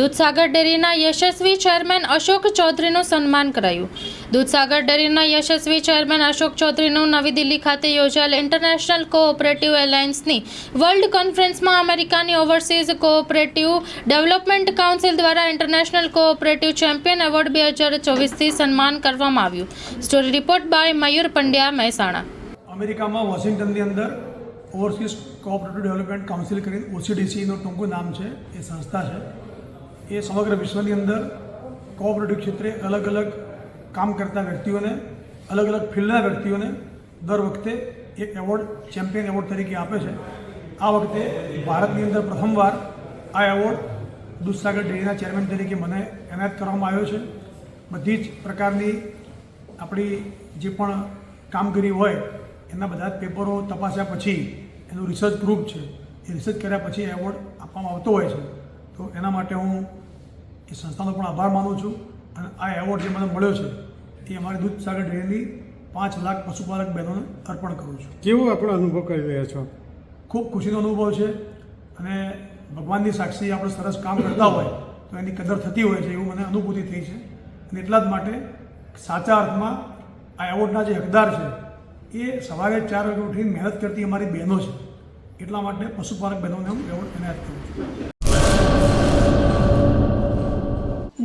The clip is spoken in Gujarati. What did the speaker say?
દૂધસાગર ડેરીના યશસ્વી ચેરમેન અશોક ચૌધરીનું સન્માન કરાયું. દૂધસાગર ડેરીના યશસ્વી ચેરમેન અશોક ચૌધરીનું નવી દિલ્હી ખાતે યોજાયેલ ઇન્ટરનેશનલ કોઓપરેટિવ એલાયન્સની વર્લ્ડ કોન્ફરન્સમાં અમેરિકાની ઓવરસીઝ કોઓપરેટિવ ડેવલપમેન્ટ કાઉન્સિલ દ્વારા ઇન્ટરનેશનલ કોઓપરેટિવ ચેમ્પિયન એવોર્ડ બે હજાર ચોવીસથી સન્માન કરવામાં આવ્યું. Story report by Mayur Pandya Mehsana. અમેરિકામાં વોશિંગ્ટનની અંદર ઓવરસીઝ કોઓપરેટિવ ડેવલપમેન્ટ કાઉન્સિલ કરીને ઓસીડીસીનું ટૂંકું નામ છે, એ સંસ્થા છે. એ સમગ્ર વિશ્વની અંદર કોઓપરેટિવ ક્ષેત્રે અલગ અલગ કામ કરતા વ્યક્તિઓને, અલગ અલગ ફિલ્ડના વ્યક્તિઓને દર વખતે એક એવોર્ડ ચેમ્પિયન એવોર્ડ તરીકે આપે છે. આ વખતે ભારતની અંદર પ્રથમવાર આ એવોર્ડ દૂધસાગર ડેરીના ચેરમેન તરીકે મને એનાયત કરવામાં આવ્યો છે. બધી જ પ્રકારની આપણી જે પણ કામગીરી હોય, એના બધા જ પેપરો તપાસ્યા પછી એનું રિસર્ચ પ્રૂફ છે. એ રિસર્ચ કર્યા પછી એવોર્ડ આપવામાં આવતો હોય છે. તો એના માટે હું એ સંસ્થાનો પણ આભાર માનું છું અને આ એવોર્ડ જે મને મળ્યો છે એ અમારી દૂધસાગર ડેરીની પાંચ લાખ પશુપાલક બહેનોને અર્પણ કરું છું. કેવો આપણો અનુભવ કરી રહ્યા છો? ખૂબ ખુશીનો અનુભવ છે અને ભગવાનની સાક્ષી આપણે સરસ કામ કરતા હોય તો એની કદર થતી હોય છે એવું મને અનુભૂતિ થઈ છે. અને એટલા જ માટે સાચા અર્થમાં આ એવોર્ડના જે હકદાર છે એ સવારે ચાર વાગે ઉઠીને મહેનત કરતી અમારી બહેનો છે. એટલા માટે પશુપાલક બહેનોને હું એવોર્ડ એનાયત કરું છું.